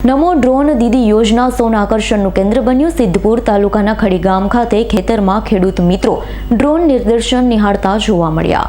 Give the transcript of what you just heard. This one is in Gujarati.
નમો ડ્રોન દીદી યોજના સૌના આકર્ષણનું કેન્દ્ર બન્યું સિદ્ધપુર તાલુકાના ખડીગામ ખાતે ખેતરમાં ખેડૂત મિત્રો ડ્રોન નિદર્શન નિહાળતા જોવા મળ્યા.